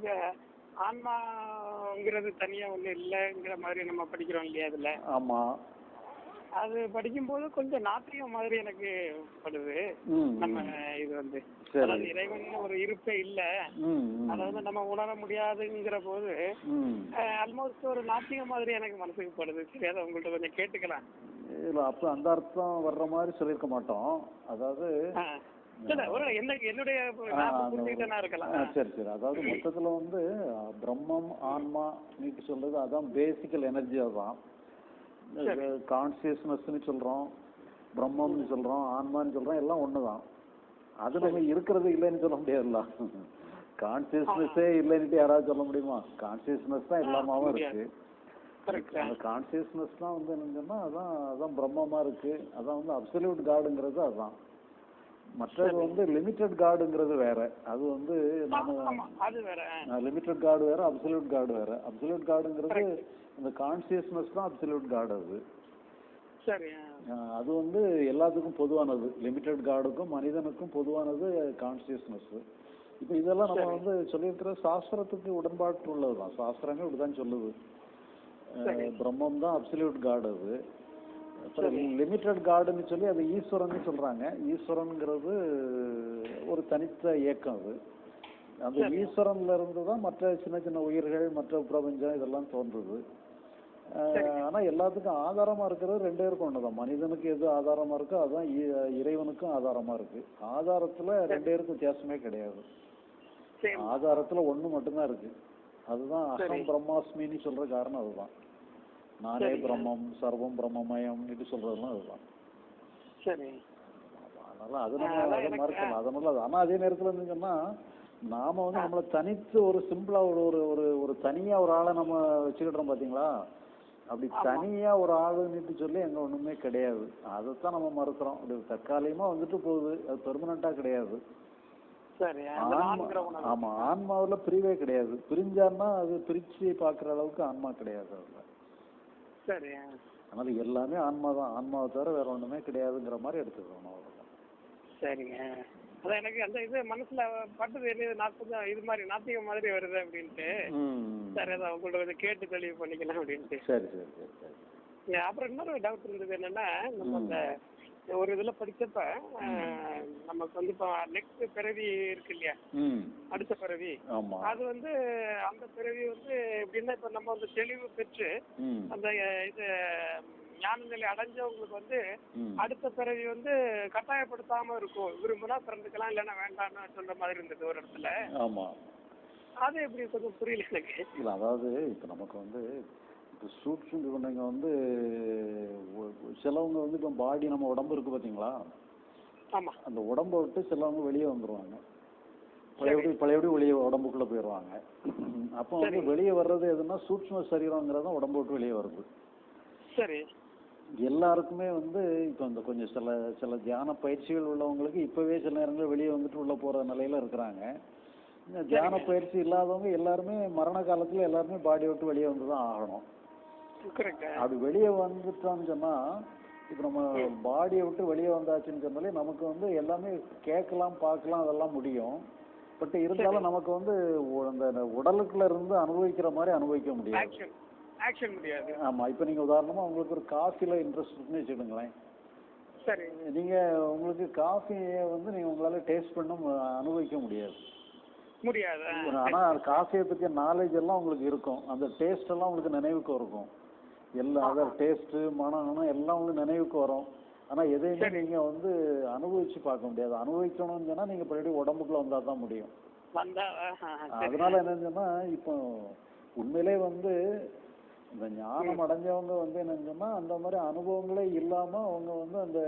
இது ஆன்மாங்கிறது தனியா ஒண்ணு இல்லைங்கிற மாதிரி நம்ம படிக்கிறோம் இல்லையா அதுல ஆமா. அது படிக்கும்போது கொஞ்சம் நாத்தியம் மாதிரி எனக்கு படுது. நம்ம இது வந்து. அதாவது இறைவன் ஒரு இருப்பே இல்ல. ம் ம். அதை வந்து நம்ம உணர முடியாதுங்கிற போது ஆல்மோஸ்ட் ஒரு நாத்தியம் மாதிரி எனக்கு மனசுக்கு படுது. சரி அதை உங்கள்ட்ட கொஞ்சம் கேட்டுக்கலாம். இல்லை அப்போ அந்த அர்த்தம் வர்ற மாதிரி சொல்லியிருக்க மாட்டோம். அதாவது சரி சரி. அதாவது மொத்தத்தில் வந்து பிரம்மம் ஆன்மா நீட்டு சொல்றது அதான் பேசிக்கல் எனர்ஜி அதான் சரி. கான்சியஸ்னஸ்னு சொல்கிறோம் பிரம்மம்னு சொல்கிறோம் ஆன்மான்னு சொல்கிறோம் எல்லாம் ஒன்று தான் அது நம்ம இருக்கிறது இல்லைன்னு சொல்ல முடியாதுல்ல. கான்சியஸ்னஸே இல்லைன்னுட்டு யாராவது சொல்ல முடியுமா? கான்சியஸ்னஸ் தான் எல்லாமாவும் இருக்கு. அந்த கான்சியஸ்னஸ் தான் வந்து என்னன்னா அதான் அதான் பிரம்மமா இருக்கு. அதான் வந்து அப்சல்யூட் காடுங்கிறது அதான் மற்றது வந்து லிமிட்டட் காடுங்கிறது வேற. அது வந்து ஆமா அது வேற. அப்சல்யூட் காடு வேற அப்சல்யூட் காடுங்கிறது இந்த கான்சியஸ்னஸ் தான் அப்சல்யூட் காடு அது. அது வந்து எல்லாத்துக்கும் பொதுவானது. லிமிட்டட் காடுக்கும் மனிதனுக்கும் பொதுவானது கான்சியஸ்னஸ் இப்போ இதெல்லாம் நம்ம வந்து சொல்லியிருக்கிற சாஸ்திரத்துக்கு உடன்பாட்டு உள்ளது தான் சாஸ்திரங்கள் இப்படிதான் சொல்லுது பிரம்மம் தான் அப்சல்யூட் காடு அது. லிமிட்டட் காடுன்னு சொல்லி அது ஈஸ்வரன் சொல்றாங்க. ஈஸ்வரன்ங்கிறது ஒரு தனித்த இயக்கம் அது. அந்த ஈஸ்வரன்ல இருந்து தான் மற்ற சின்ன சின்ன உயிர்கள் மற்ற பிரபஞ்சம் இதெல்லாம் தோன்றுது. ஆனா எல்லாத்துக்கும் ஆதாரமா இருக்கிறது ரெண்டே இருக்கும் ஒண்ணுதான். மனிதனுக்கு எது ஆதாரமா இருக்கோ அதுதான் இ- இறைவனுக்கும் ஆதாரமா இருக்கு. ஆதாரத்துல ரெண்டு பேருக்கும் வித்தியாசமே கிடையாது. ஆதாரத்துல ஒண்ணு மட்டும்தான் இருக்கு. அதுதான் அகம் பிரம்மாஸ்மின்னு சொல்ற காரணம் அதுதான். நானே பிரம்மம் சர்வம் பிரம்மமயம் இது சொல்றதெல்லாம் அதுதான். சரி. அதனால அது நம்ம அதை மறுக்கலாம் அதனால அது- ஆனா அதே நேரத்துல வந்து சொன்னா நாம வந்து நம்மள தனித்து ஒரு சிம்பிளா ஒரு ஒரு ஒரு ஒரு தனியா ஒரு ஆளை நம்ம வச்சுக்கிட்டோம் பாத்தீங்களா? அப்படி தனியா ஒரு ஆளுன்னுட்டு சொல்லி அங்க ஒண்ணுமே கிடையாது. அதைத்தான் நம்ம மறுக்கிறோம். அப்படி தற்காலிகமா வந்துட்டு போகுது. அது பெர்மனண்டா கிடையாது. ஆமா ஆன்மாவுல பிரிவே கிடையாது. பிரிஞ்சான்னா அது பிரிச்சு பாக்குற அளவுக்கு ஆன்மா கிடையாது அதுல. சரி. அதனால எல்லாமே ஆன்மா தான் ஆன்மாவை தவிர வேற ஒண்ணுமே கிடையாதுங்கிற மாதிரி எடுத்துக்கணும் அவ்வளவுதான். சரிங்க. அதான் எனக்கு அந்த இது மனசுல பட்டது என்ன கொஞ்சம் இது மாதிரி நாத்திகம் மாதிரி வருது அப்படின்ட்டு. சரி அதான் உங்கள்ட்ட கொஞ்சம் கேட்டு தெளிவு பண்ணிக்கலாம் அப்படின்ட்டு. சரி சரி சரி சரி. அப்புறம் இன்னொரு டவுட் இருந்தது என்னன்னா நம்ம அந்த ஒரு இதுல படிச்சப்ப நமக்கு வந்து இப்போ நெக்ஸ்ட் பிறவி இருக்கு இல்லையா? அடுத்த பிறவி. அது வந்து அந்த பிறவி வந்து எப்படின்னா இப்ப நம்ம வந்து தெளிவு பெற்று அந்த இது ஞான நிலை அடைஞ்சவங்களுக்கு வந்து அடுத்த பிறவி வந்து கட்டாயப்படுத்தாம இருக்கும். விரும்பினா பிறந்துக்கலாம் இல்லைன்னா வேண்டாம்னு சொல்ற மாதிரி இருந்தது ஒரு இடத்துல. ஆமா. அது எப்படி கொஞ்சம் புரியல எனக்கு? அதாவது இப்ப நமக்கு வந்து சூட்சம் வந்து சிலவங்க வந்து இப்போ பாடி நம்ம உடம்பு இருக்கு பாத்தீங்களா? ஆமா. அந்த உடம்பை விட்டு சிலவங்க வெளியே வந்துருவாங்க. பழையபடி பழையபடி வெளியே உடம்புக்குள்ள போயிடுவாங்க அப்போ வந்து வெளியே வர்றது எதுன்னா சூட்ச்ம சரீரங்கிறது உடம்பு விட்டு வெளியே வருது. சரி. எல்லாருக்குமே வந்து இப்போ இந்த கொஞ்சம் சில சில தியான பயிற்சிகள் உள்ளவங்களுக்கு இப்பவே சில நேரங்களில் வெளியே வந்துட்டு உள்ள போற நிலையில இருக்கிறாங்க. தியான பயிற்சி இல்லாதவங்க எல்லாருமே மரண காலத்துல எல்லாருமே பாடி விட்டு வெளியே வந்து தான் ஆகணும். அப்படி வெளியே வந்துட்டோம்னு சொன்னா இப்போ நம்ம பாடியை விட்டு வெளியே வந்தாச்சுன்னு சொன்னாலே நமக்கு வந்து எல்லாமே கேட்கலாம் பார்க்கலாம் அதெல்லாம் முடியும். பட் இருந்தாலும் நமக்கு வந்து அந்த உடலுக்குள்ள இருந்து அனுபவிக்கிற மாதிரி அனுபவிக்க முடியாது. ஆக்ஷன் முடியாது. ஆமா இப்போ நீங்க உதாரணமா உங்களுக்கு ஒரு காஃபில இன்ட்ரெஸ்ட் இருக்குன்னு வச்சுக்கோங்களேன். சரி. நீங்க உங்களுக்கு காஃபியை வந்து நீங்க உங்களால டேஸ்ட் பண்ண அனுபவிக்க முடியாது. முடியாது. ஆனா காஃபியை பத்திய நாலேஜ் எல்லாம் உங்களுக்கு இருக்கும். அந்த டேஸ்ட் எல்லாம் உங்களுக்கு நினைவுக்கு இருக்கும். எல்லாம் அதர் டேஸ்ட் மனம் மனம் எல்லாம் உங்களுக்கு நினைவுக்கு வரும். ஆனா எதையுமே நீங்க வந்து அனுபவிச்சு பார்க்க முடியாது. அனுபவிக்கணும்னு சொன்னா நீங்க மறுபடியும் உடம்புக்குள்ள வந்தா தான் முடியும். அதனால என்னன்னு சொன்னா இப்போ உண்மையிலே வந்து இந்த ஞானம் அடைஞ்சவங்க வந்து என்னன்னு சொன்னா அந்த மாதிரி அனுபவங்களே இல்லாம அவங்க வந்து அந்த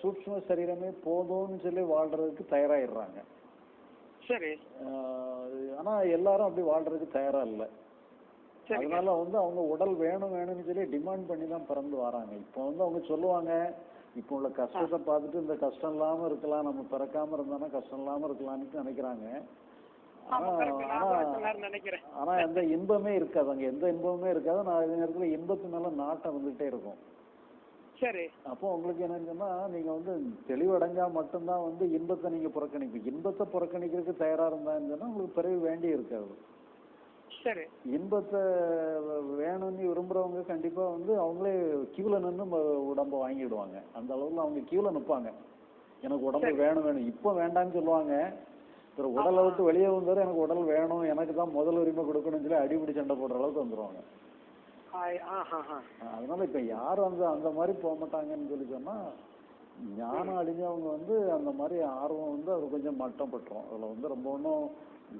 சூட்சும சரீரமே போதும்னு சொல்லி வாழ்றதுக்கு தயாராயிடுறாங்க. சரி. ஆஹ் ஆனா எல்லாரும் அப்படி வாழ்றதுக்கு தயாரா இல்லை. அதனால வந்து அவங்க உடல் வேணும் வேணும்னு சொல்லி டிமாண்ட் பண்ணி தான் பிறந்து வராங்க. இப்போ வந்து அவங்க சொல்லுவாங்க இப்போ உள்ள கஷ்டத்தை பார்த்துட்டு இந்த கஷ்டம் இல்லாம இருக்கலாம் நம்ம பிறக்காம இருந்தானா கஷ்டம் இல்லாம இருக்கலாம்னு நினைக்கிறாங்க. ஆனா எந்த இன்பமே இருக்காது. அங்க எந்த இன்பமுமே இருக்காது. நான் அதே நேரத்துல இன்பத்து மேல நாட்டம் வந்துகிட்டே இருக்கும். சரி. அப்போ உங்களுக்கு என்னன்னு சொன்னா நீங்க வந்து தெளிவடைஞ்சா மட்டும்தான் வந்து இன்பத்தை நீங்க புறக்கணிப்பீங்க. இன்பத்தை புறக்கணிக்கிறதுக்கு தயாரா இருந்தான்னு சொன்னா உங்களுக்கு பிறகு வேண்டி இருக்காது சரி. இன்பத்தை வேணும்னு விரும்புறவங்க கண்டிப்பா வந்து அவங்களே கியூல நின்று உடம்ப வாங்கிடுவாங்க. அந்த அளவுல அவங்க கியூல நிப்பாங்க. எனக்கு உடம்பு வேணும் வேணும். இப்போ வேண்டாம்னு சொல்லுவாங்க. அப்புறம் உடலை விட்டு வெளியே வந்தாரு எனக்கு உடல் வேணும் எனக்கு தான் முதல் உரிமை கொடுக்கணும்னு சொல்லி அடிபிடி சண்டை போடுற அளவுக்கு வந்துருவாங்க. அதனால இப்ப யாரும் வந்து அந்த மாதிரி போக மாட்டாங்கன்னு சொல்லி சொன்னா ஞானம் அழிஞ்சவங்க வந்து அந்த மாதிரி ஆர்வம் வந்து அது கொஞ்சம் மட்டம் பட்டுரும் அதுல வந்து ரொம்ப ஒன்றும்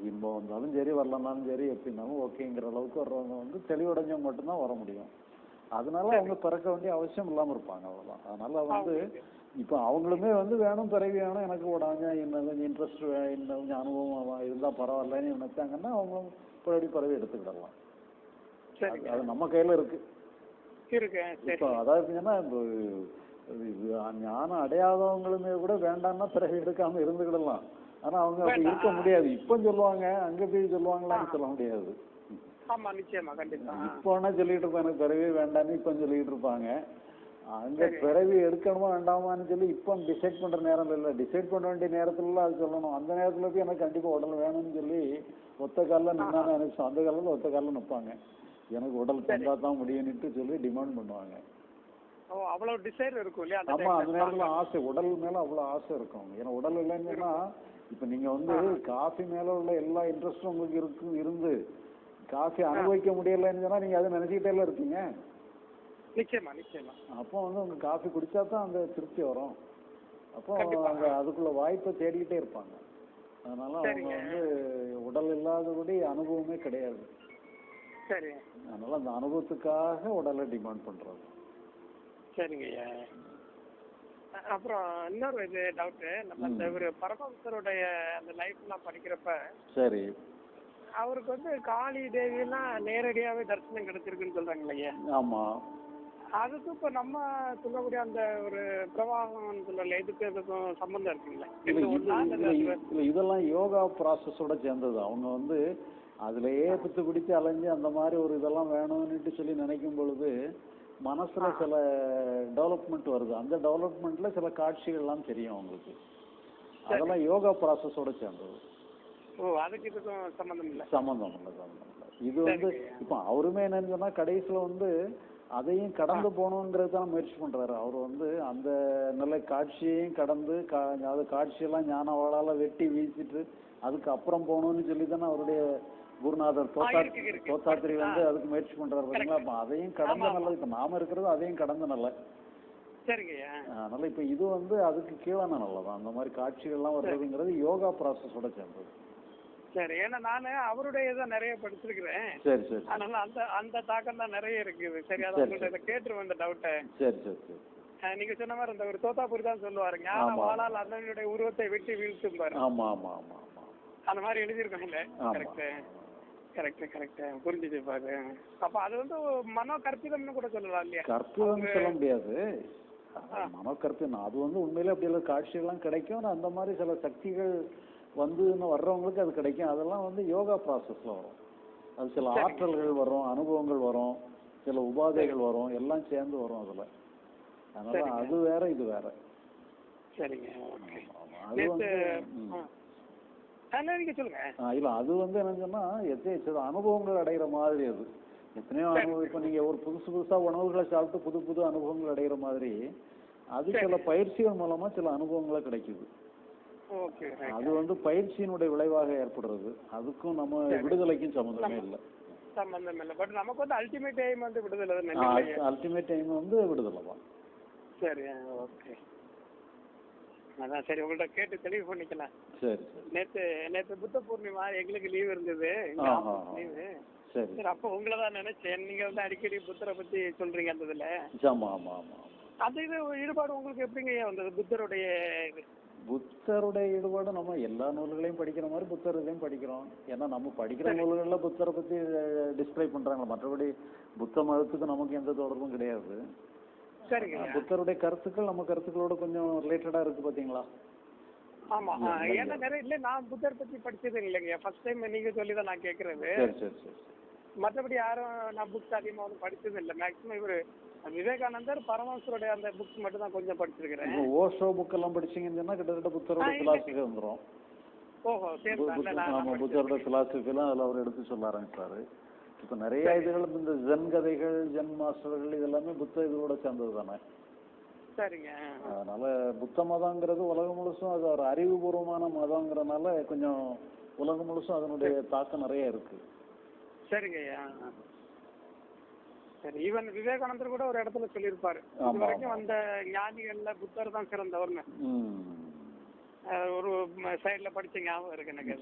இன்பம் வந்தாலும் சரி வரலனாலும் சரி எப்படினாலும் ஓகேங்கிற அளவுக்கு வர்றவங்க வந்து தெளிவடைஞ்சவங்க மட்டும்தான் வர முடியும். அதனால அவங்க பிறக்க வேண்டிய அவசியம் இல்லாம இருப்பாங்க அவ்வளவுதான். அதனால வந்து இப்ப அவங்களுமே வந்து வேணும் பிறவி வேணும் எனக்கு உடாங்க இன்னும் கொஞ்சம் இன்ட்ரெஸ்ட் இன்னும் கொஞ்சம் அனுபவம் இருந்தா பரவாயில்லன்னு நினைச்சாங்கன்னா அவங்களும் பிறவி பிறவி எடுத்துக்கிடலாம். சரி அது- நம்ம கையில இருக்கு. இப்போ அதாவது இது ஞானம் அடையாதவங்களுமே கூட வேண்டாம்னா பிறகு எடுக்காம இருந்துக்கிடலாம். ஆனா அவங்க அப்படி இருக்க முடியாது. இப்போ சொல்லுவாங்க அங்க போய் சொல்லுவாங்களான்னு சொல்ல முடியாது. ஆமா நிச்சயமா கண்டிப்பா. இப்போ வேணா சொல்லிட்டு இருப்பாங்க பிறவி வேண்டாம்னு இப்போ சொல்லிட்டு இருப்பாங்க. அங்க பிறவி எடுக்கணுமா வேண்டாமான்னு சொல்லி இப்போ டிசைட் பண்ற நேரம் இல்லை. டிசைட் பண்ண வேண்டிய நேரத்துல அது சொல்லணும். அந்த நேரத்துல போய் எனக்கு கண்டிப்பா உடல் வேணும்னு சொல்லி ஒத்த காலில் நின்னா எனக்கு அந்த காலில் ஒத்த காலில் நிற்பாங்க எனக்கு உடல் தந்தா தான் முடியும்னுட்டு சொல்லி டிமாண்ட் பண்ணுவாங்க. அவ்வளவு டிசைர் இருக்கும் இல்லையா ஆமா அந்த? நேரத்துல ஆசை. உடல் மேல அவ்வளவு ஆசை இருக்கும். ஏன்னா உடல் இல்லைன்னு இப்ப நீங்க வந்து காஃபி மேல உள்ள எல்லா இன்ட்ரெஸ்டும் உங்களுக்கு இருக்கு இருந்து காஃபி அனுபவிக்க முடியலைன்னு சொன்னா நீங்க அதை நினைச்சுக்கிட்டே இருப்பீங்க. நிச்சயமா நிச்சயமா. அப்போ வந்து உங்க காஃபி குடிச்சா தான் அந்த திருப்தி வரும். அப்போ. அந்த அதுக்குள்ள வாய்ப்பை தேடிக்கிட்டே இருப்பாங்க. அதனால அவங்க. வந்து உடல் இல்லாதபடி அனுபவமே கிடையாது. சரி அதனால அந்த அனுபவத்துக்காக உடலை டிமாண்ட் பண்றது. சரிங்க அப்புறம் இன்னொரு இது டவுட்டு நம்ம இந்த ஒரு பரமஹம்சருடைய அந்த லைஃப்லாம் படிக்கிறப்ப சரி. அவருக்கு வந்து காளி தேவியெல்லாம் நேரடியாவே தரிசனம் கிடைச்சிருக்குன்னு சொல்றாங்க ஐயா ஆமா. அதுக்கும் இப்ப நம்ம சொல்லக்கூடிய அந்த ஒரு பிரவாகம் சொல்லல இதுக்கு இதுக்கும் சம்பந்தம் இருக்குங்களா? இதெல்லாம் யோகா ப்ராசஸோட சேர்ந்தது. அவங்க வந்து அதுலயே பித்து பிடிச்சு அலைஞ்சு அந்த மாதிரி ஒரு இதெல்லாம் வேணும்னுட்டு சொல்லி நினைக்கும் பொழுது மனசுல சில டெவலப்மெண்ட் வருது. அந்த டெவலப்மெண்ட்ல சில காட்சிகள்லாம் தெரியும் அவங்களுக்கு. அதெல்லாம் யோகா ப்ராசஸோட சேர்ந்தது. ஓ அதுக்கு இதுக்கும் சம்பந்தம் இல்ல. சம்மந்தம் இல்லை சம்மந்தம் இல்லை. இது வந்து இப்போ அவருமே என்னன்னு சொன்னா கடைசியில வந்து அதையும் கடந்து போகணுங்கிறது தான் முயற்சி பண்றாரு. அவர் வந்து அந்த நிலை காட்சியையும் கடந்து கா அது காட்சியெல்லாம் ஞானவாளால வெட்டி வீசிட்டு அதுக்கு அப்புறம் போகணும்னு சொல்லி தானே அவருடைய குருநாதர் தோத்தா இருக்கு, இருக்கு. தோத்தாத்திரி வந்து அதுக்கு முயற்சி பண்றாரு பாத்தீங்களா? அதையும் கடந்த நல்லது இப்ப நாம இருக்கிறது அதையும் கடந்த நல்ல. சரிங்க ஐயா அதனால இப்ப இது வந்து அதுக்கு கீழான நல்லதான். அந்த மாதிரி காட்சிகள்லாம் வர்றதுங்கிறது யோகா ப்ராசஸோட சேர்ந்தது. சரி ஏன்னா நானு அவருடைய இதை நிறைய படிச்சிருக்கிறேன். சரி சரி அதனால அந்த அந்த தாக்கம் தான் நிறைய இருக்குது. சரி அதை இதை கேட்டுருவேன் இந்த டவுட்டை சரி சரி சரி. நீங்க சொன்ன மாதிரி இந்த ஒரு தோத்தாபுரி தான் சொல்லுவாரு. ஞான. வாழால் அண்ணனுடைய உருவத்தை வெட்டி வீழ்த்தும் பாரு. ஆமா ஆமா ஆமா ஆமா. அந்த மாதிரி எழுதியிருக்காங்கல்ல ஆமா. கரெக்ட் கரெக்ட் கரெக்ட் புரிஞ்சுது பாரு. அப்ப அது வந்து மனோ கற்பிதம்னு கூட சொல்லலாம் இல்லையா? சொல்ல முடியாது. மனக்கற்பு அது வந்து உண்மையிலே அப்படி எல்லாம் காட்சிகள்லாம் கிடைக்கும். அந்த மாதிரி சில சக்திகள் வந்து வர்றவங்களுக்கு அது கிடைக்கும். அதெல்லாம் வந்து யோகா ப்ராசஸ்ல வரும். அது சில ஆற்றல்கள் வரும் அனுபவங்கள் வரும் சில உபாதைகள் வரும் எல்லாம் சேர்ந்து வரும் அதுல. அதனால அது வேற இது வேற. சரிங்க அது வந்து. நீங்க சொல்லுங்க. ஆ, இல்ல அது வந்து என்னன்னு எத்தனை அனுபவங்கள் அடைகிற மாதிரி அது. எத்தனையோ அனுபவம் இப்ப நீங்க ஒரு புதுசு புதுசா உணவுகளை சாப்பிட்டு புது புது அனுபவங்கள் அடைகிற மாதிரி அது சில பயிற்சிகள் மூலமா சில அனுபவங்களை கிடைக்குது. அது வந்து பயிற்சியினுடைய விளைவாக ஏற்படுறது. அதுக்கும் நம்ம விடுதலைக்கும் சம்மந்தமே இல்லை. சம்பந்தம் இல்லை. பட் நமக்கு வந்து அல்டிமேட் எய்ம் வந்து விடுதலை? அல்டிமேட் டைம் வந்து விடுதலை தான். சரி ஓகே. அதான் சரி உங்கள்ட்ட கேட்டு தெளிவு பண்ணிக்கலாம். சரி நேத்து நேத்து புத்த பூர்ணிமா எங்களுக்கு லீவ் இருந்தது. லீவு சரி. சரி அப்போ உங்களை தான் நினைச்சேன். நீங்க வந்து அடிக்கடி புத்தரை பத்தி சொல்றீங்க அந்த இதுல. ஆமா ஆமா ஆமா. அந்த இது ஈடுபாடு உங்களுக்கு எப்படிங்க வந்தது? புத்தருடைய இது. புத்தருடைய ஈடுபாடு நம்ம எல்லா நூல்களையும் படிக்கிற மாதிரி புத்தர் இதையும் படிக்கிறோம். ஏன்னா நம்ம படிக்கிற நூல்கள்ல புத்தரை பத்தி டிஸ்கிரை பண்றாங்க. மற்றபடி புத்த மதத்துக்கு நமக்கு எந்த தொடர்பும் கிடையாது. சரிங்க. புத்தருடைய கருத்துக்கள் நம்ம கருத்துக்களோட கொஞ்சம் ரிலேட்டடா இருக்கு பாத்தீங்களா? ஆமா ஏன்னா நிறைய இல்ல நான் புத்தர் பத்தி படிச்சது இல்லைங்க. ஃபர்ஸ்ட் டைம் நீங்க சொல்லி தான் நான் கேக்குறது. மற்றபடி யாரும் நான் புக்ஸ் அதிகமாக வந்து படிச்சது இல்லை. மேக்ஸிமம் இவர் விவேகானந்தர் பரமஹம்சருடைய அந்த புக்ஸ் மட்டும் தான் கொஞ்சம் படிச்சிருக்கிறேன். ஓஷோ புக் எல்லாம் படிச்சீங்கன்னு சொன்னா கிட்டத்தட்ட புத்தரோட. பிலாசபி வந்துரும். ஓஹோ சரி புத்தரோட பிலாசபிலாம் அதில் அவர் எடுத்து சொல்ல ஆரம்பிச்சாரு இப்போ நிறைய இதுகள் இந்த ஜென் கதைகள் ஜென் மாஸ்டர்கள் இதெல்லாமே புத்த இதோட சேர்ந்தது தானே சரிங்க. அதனால புத்த மதங்கிறது உலகம் முழுசும் அது ஒரு அறிவுபூர்வமான மதங்கிறனால கொஞ்சம் உலகம் முழுசும் அதனுடைய தாக்கம் நிறைய இருக்கு. சரிங்க சரி ஈவன் விவேகானந்தர் கூட ஒரு இடத்துல சொல்லியிருப்பாரு. இது வரைக்கும் வந்த ஞானிகள்ல புத்தர் தான் சிறந்தவர்னு. ஒரு சைடுல படிச்ச ஞாபகம் இருக்கு எனக்கு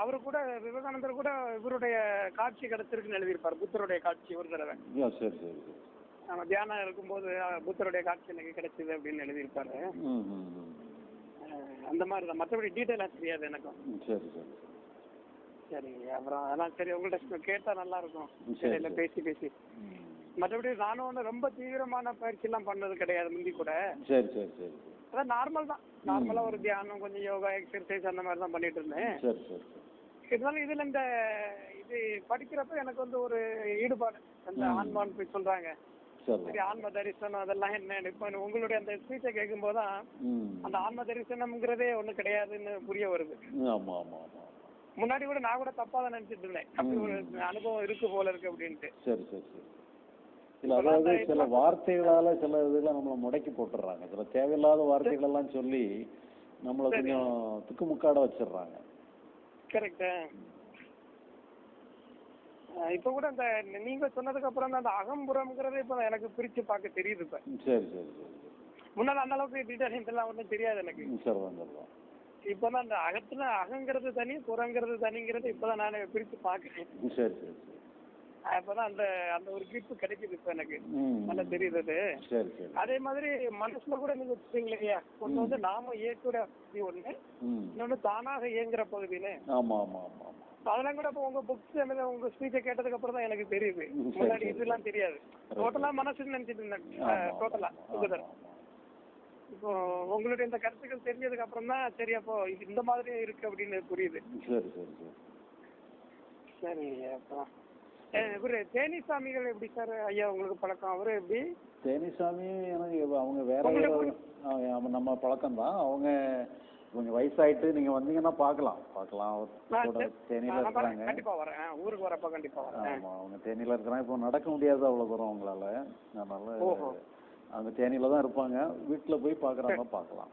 அவரு கூட விவேகானந்தர் கூட இவருடைய காட்சி கிடைச்சிருக்குன்னு எழுதியிருப்பாரு. புத்தருடைய காட்சி ஒரு தடவை. சரி சரி நம்ம தியானம் இருக்கும்போது புத்தருடைய காட்சி எனக்கு கிடைச்சது அப்படின்னு எழுதியிருப்பாரு. அந்த மாதிரி தான் மற்றபடி டீட்டெயிலாக தெரியாது எனக்கும். சரி சரி சரிங்க அப்புறம் அதான் சரி உங்கள்கிட்ட கேட்டா நல்லா இருக்கும் சரி, இடையில. பேசி பேசி. மற்றபடி நானும் ஒன்றும் ரொம்ப தீவிரமான பயிற்சியெல்லாம் பண்ணது கிடையாது முந்தி கூட. சரி சரி சரி. அதான் நார்மல் தான். நார்மலா ஒரு தியானம் கொஞ்சம் யோகா எக்ஸசைஸ் அந்த மாதிரி தான் பண்ணிட்டு இருந்தேன். சரி சரி இருந்தாலும் இதுல இந்த இது படிக்கிறப்ப எனக்கு வந்து ஒரு ஈடுபாடு. அந்த ம். ஆன்மான்னு போய் சொல்றாங்க. சரி. ஆன்ம தரிசனம் அதெல்லாம் என்ன? இப்போ உங்களுடைய அந்த ஸ்பீச்சை கேட்கும்போது அந்த ஆன்ம தரிசனம்ங்கிறதே ஒண்ணு கிடையாதுன்னு புரிய வருது. முன்னாடி கூட நான் கூட தப்பா தான் நினைச்சிட்டு இருந்தேன். அப்படி ஒரு அனுபவம் இருக்கு போல இருக்கு அப்படின்ட்டு. சரி சரி சரி. இல்ல அதாவது சில வார்த்தைகளால சில இதுல நம்மள முடக்கி போட்டுடுறாங்க சில தேவையில்லாத வார்த்தைகள் எல்லாம் சொல்லி நம்மள கொஞ்சம் திக்குமுக்காட வச்சிடுறாங்க. கரெக்ட் இப்ப கூட இந்த நீங்க சொன்னதுக்கு அப்புறம் அந்த அகம்புறம்ங்கிறதே இப்ப எனக்கு பிரிச்சு பார்க்க தெரியுது இப்ப. சரி சரி முன்னாடி அந்த அளவுக்கு டீட்டெயில் எல்லாம் ஒன்றும் தெரியாது எனக்கு. இப்பதான் அந்த அகத்துல அகங்கிறது தனி புறங்கிறது தனிங்கிறது இப்பதான் நான் பிரிச்சு பாக்குறேன் சரி சரி. சரி அப்பதான் அந்த அந்த ஒரு கிரிப்பு கிடைக்குது இப்ப எனக்கு. நல்லா தெரியுது அது. அதே மாதிரி மனசுல கூட நீங்க வச்சுட்டீங்க இல்லையா ஒண்ணு வந்து நாம இயக்குற பகுதி ஒண்ணு. இன்னொன்னு தானாக இயங்குற பகுதின்னு. ஆமா ஆமா ஆமா அதெல்லாம் கூட இப்போ உங்க புக்ஸ் உங்க ஸ்பீச்சை கேட்டதுக்கு அப்புறம் தான் எனக்கு தெரியுது. முன்னாடி. இதெல்லாம் தெரியாது. டோட்டலா மனசுன்னு நினைச்சிட்டு இருந்தேன். டோட்டலா சுகதர். இப்போ உங்களுடைய இந்த கருத்துக்கள் தெரிஞ்சதுக்கு அப்புறம் தான் சரி அப்போ இந்த மாதிரி இருக்கு அப்படின்னு புரியுது. சரி சரி சரி. சரி அப்போ. இவரு தேனி சாமிகள் எப்படி சார்? ஐயா உங்களுக்கு பழக்கம். அவரு எப்படி? தேனிசாமி எனக்கு அவங்க வேற நம்ம பழக்கம் தான் அவங்க கொஞ்சம் வயசாயிட்டு நீங்க வந்தீங்கன்னா பார்க்கலாம். பார்க்கலாம். தேனியில. இருக்கிறாங்க. கண்டிப்பா வரேன். ஊருக்கு வரப்ப கண்டிப்பா வரேன். ஆமா அவங்க தேனியில இருக்கிறாங்க. இப்போ நடக்க முடியாது அவ்வளவு தூரம் அவங்களால. அதனால. அவங்க தேனியில தான் இருப்பாங்க. வீட்டுல போய் பார்க்கறாங்க. பார்க்கலாம்.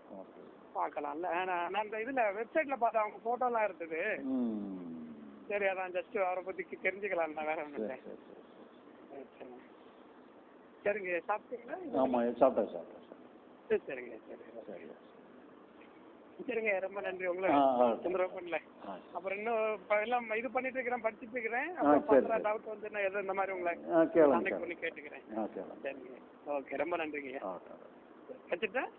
பார்க்கலாம்ல நான் இந்த இதுல வெப்சைட்ல பார்த்தேன். அவங்க போட்டோலாம் இருந்தது சரி அதான் ஜஸ்ட் அவரை பத்தி தெரிஞ்சுக்கலாம் வேற ஒன்றும் இல்லை. சரிங்க சாப்பிட்டீங்களா? ஆமா சாப்பிட்டேன் சாப்பிட்டேன் சரி சரிங்க சரி சரி. சரிங்க ரொம்ப நன்றி உங்களை. ஆ, ஆ. தொந்தரவு பண்ணல. அப்புறம் இன்னும் எல்லாம் இது பண்ணிட்டு இருக்கிறேன் படிச்சுட்டு இருக்கிறேன். அப்புறம். டவுட் வந்து நான் எதுவும் இந்த மாதிரி உங்களை கான்டாக்ட் பண்ணி கேட்டுக்கிறேன். சரிங்க. ஓகே ரொம்ப நன்றிங்க. வச்சுட்டேன்?